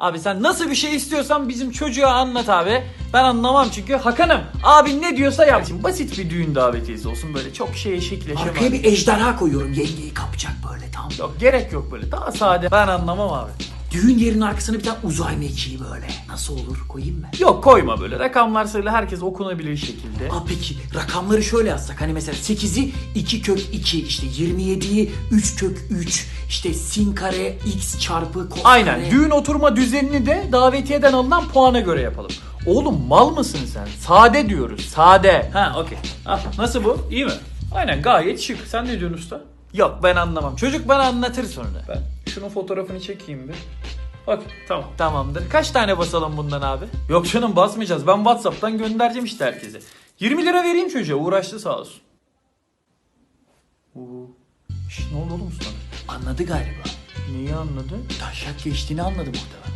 Abi sen nasıl bir şey istiyorsan bizim çocuğa anlat abi. Ben anlamam çünkü Hakan'ım. Abin ne diyorsa yap. Şimdi basit bir düğün davetiyesi olsun böyle çok şeye şekilleşemez. Arkaya bir ejderha koyuyorum yengeyi kapacak böyle tam. Yok gerek yok böyle daha sade. Ben anlamam abi. Düğün yerinin arkasına bir tane uzay mekiği böyle. Nasıl olur koyayım mı? Yok koyma böyle rakamlar söyle herkes okunabilir şekilde. Aa peki rakamları şöyle yazsak hani mesela 8'i 2 kök 2 işte 27'yi 3 kök 3 işte sin kare x çarpı kos Aynen kare. düğün oturma düzenini de davetiyeden alınan puana göre yapalım. Oğlum mal mısın sen? Sade diyoruz sade. Ha okey. Ah, nasıl bu? İyi mi? Aynen gayet şık. Sen ne diyorsun usta? Yok ben anlamam. Çocuk bana anlatır sonra. Ben şunun fotoğrafını çekeyim bir. Bak tamam. Tamamdır. Kaç tane basalım bundan abi? Yok canım basmayacağız. Ben Whatsapp'tan göndereceğim işte herkese. 20 lira vereyim çocuğa. Uğraştı sağ olsun. Oo. Şş, ne oldu oğlum sana? Anladı galiba. Neyi anladı? Taşak geçtiğini anladı muhtemelen.